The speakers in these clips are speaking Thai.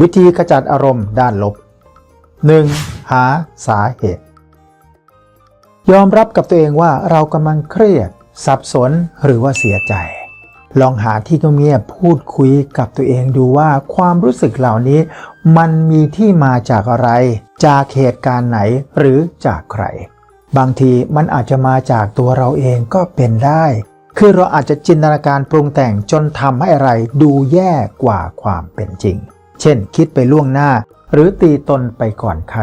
วิธีขจัดอารมณ์ด้านลบ 1. หาสาเหตุ ยอมรับกับตัวเองว่าเรากำลังเครียด สับสนหรือว่าเสียใจ ลองหาที่เงียบพูดคุยกับตัวเองดูว่าความรู้สึกเหล่านี้ มันมีที่มาจากอะไร จากเหตุการณ์ไหนหรือจากใคร บางทีมันอาจจะมาจากตัวเราเองก็เป็นได้ คือเราอาจจะจินตนาการปรุงแต่งจนทำให้อะไรดูแย่กว่าความเป็นจริง เช่น คิดไปล่วงหน้า หรือตีตนไปก่อนใคร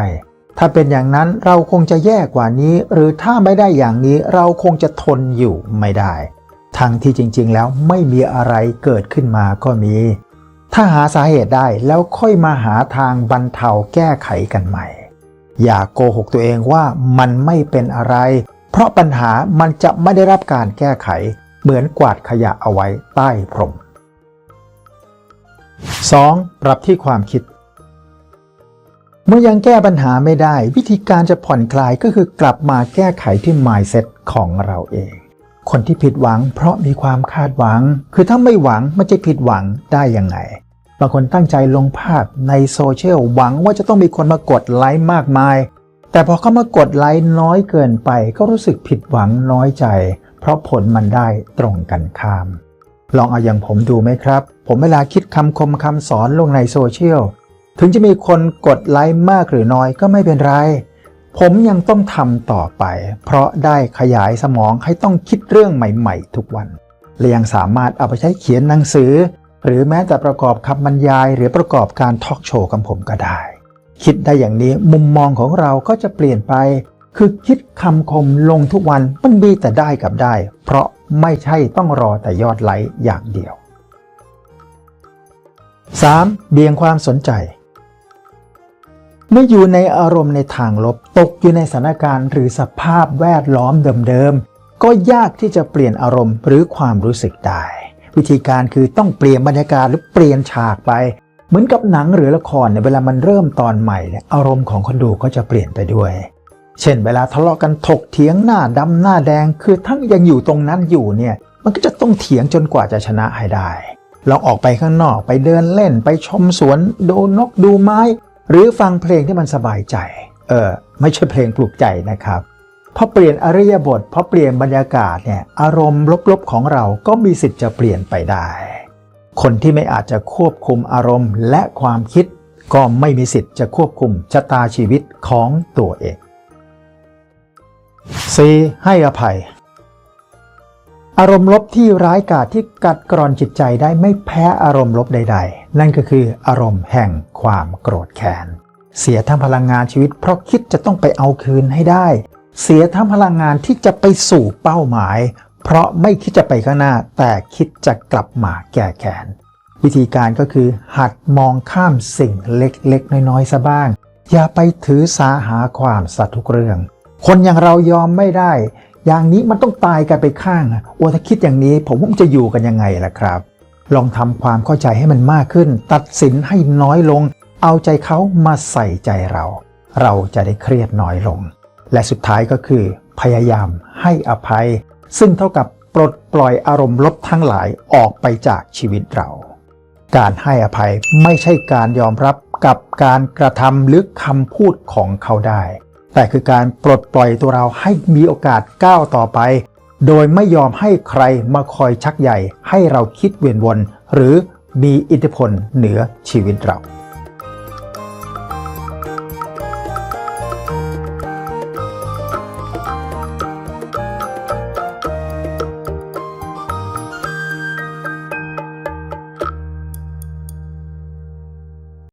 ถ้าเป็นอย่างนั้นเราคงจะแย่กว่านี้ หรือถ้าไม่ได้อย่างนี้เราคงจะทนอยู่ไม่ได้ ทั้งที่จริงๆ แล้วไม่มีอะไรเกิดขึ้นมาก็มี ถ้าหาสาเหตุได้แล้วค่อยมาหาทางบรรเทาแก้ไขกันใหม่ อย่าโกหกตัวเองว่ามันไม่เป็นอะไร เพราะปัญหามันจะไม่ได้รับการแก้ไข เหมือนกวาดขยะเอาไว้ใต้พรม 2. ปรับที่ความคิด เมื่อยังแก้ปัญหาไม่ได้ วิธีการจะผ่อนคลายก็คือกลับมาแก้ไขที่ mindset ของเราเอง คนที่ผิดหวังเพราะมีความคาดหวัง คือถ้าไม่หวังมันจะผิดหวังได้ยังไงบางคนตั้งใจลงภาพในโซเชียลหวังว่าจะต้องมีคนมากดไลค์มากมาย แต่พอเขามากดไลค์น้อยเกินไปก็รู้สึกผิดหวังน้อยใจ เพราะผลมันได้ตรงกันข้าม ลองเอาอย่างผมดูไหมครับ ผมเวลาคิดคำคมคำสอนลงในโซเชียล ถึงจะมีคนกดไลค์มากหรือน้อยก็ไม่เป็นไร ผมยังต้องทำต่อไป เพราะได้ขยายสมองให้ต้องคิดเรื่องใหม่ๆ ทุกวัน และยังสามารถเอาไปใช้เขียนหนังสือ หรือแม้แต่ประกอบคำบรรยาย หรือประกอบการทอล์กโชว์ของผมก็ได้ คิดได้อย่างนี้มุมมองของเราก็จะเปลี่ยนไป คือคิดคำคมลงทุกวันมันมีแต่ได้กับได้ เพราะ ไม่ใช่ต้องรอแต่ยอดไลค์อย่างเดียว 3. เบี่ยงความสนใจ เมื่ออยู่ในอารมณ์ในทางลบตกอยู่ในสถานการณ์หรือสภาพแวดล้อมเดิมๆ ก็ยากที่จะเปลี่ยนอารมณ์หรือความรู้สึกได้ วิธีการคือต้องเปลี่ยนบรรยากาศหรือเปลี่ยนฉากไป เหมือนกับหนังหรือละครเนี่ยเวลามันเริ่มตอนใหม่เนี่ยอารมณ์ของคนดูก็จะเปลี่ยนไปด้วย เช่นเวลาทะเลาะกันถกเถียงหน้าดำหน้าแดง คือทั้งยังอยู่ตรงนั้นอยู่เนี่ย มันก็จะต้องเถียงจนกว่าจะชนะให้ได้ ลองออกไปข้างนอกไปเดินเล่นไปชมสวนดูนกดูไม้ หรือฟังเพลงที่มันสบายใจ เออ ไม่ใช่เพลงปลุกใจนะครับพอเปลี่ยนอริยบทพอเปลี่ยนบรรยากาศเนี่ยอารมณ์ลบๆของเราก็มีสิทธิ์จะเปลี่ยนไปได้ คนที่ไม่อาจจะควบคุมอารมณ์และความคิด ก็ไม่มีสิทธิ์จะควบคุมชะตาชีวิตของตัวเอง 4. ให้อภัย อารมณ์ลบที่ร้ายกาจที่กัดกร่อนจิตใจได้ไม่แพ้อารมณ์ลบใด ๆ นั่นก็คืออารมณ์แห่งความโกรธแค้นเสียทั้งพลังงานชีวิต เพราะคิดจะต้องไปเอาคืนให้ได้ เสียทั้งพลังงานที่จะไปสู่เป้าหมาย เพราะไม่คิดจะไปข้างหน้า แต่คิดจะกลับมาแก้แค้นวิธีการก็คือ หัดมองข้ามสิ่งเล็กๆ น้อยๆซะบ้าง อย่าไปถือสาหาความสัตว์ทุกเรื่อง คนอย่างเรายอมไม่ได้ อย่างนี้มันต้องตายกันไปข้างอะโอ้ถ้าคิดอย่างนี้ผมว่ามันจะอยู่กันยังไงล่ะครับ ลองทำความเข้าใจให้มันมากขึ้น ตัดสินให้น้อยลง เอาใจเขามาใส่ใจเรา เราจะได้เครียดน้อยลง และสุดท้ายก็คือ พยายามให้อภัย ซึ่งเท่ากับปลดปล่อยอารมณ์ลบทั้งหลายออกไปจากชีวิตเรา การให้อภัยไม่ใช่การยอมรับกับการกระทำหรือคำพูดของเขาได้ แต่คือการปลดปล่อยตัวเราให้มีโอกาสก้าวต่อไป โดยไม่ยอมให้ใครมาคอยชักใหญ่ ให้เราคิดเวียนวน หรือมีอิทธิพลเหนือชีวิตเรา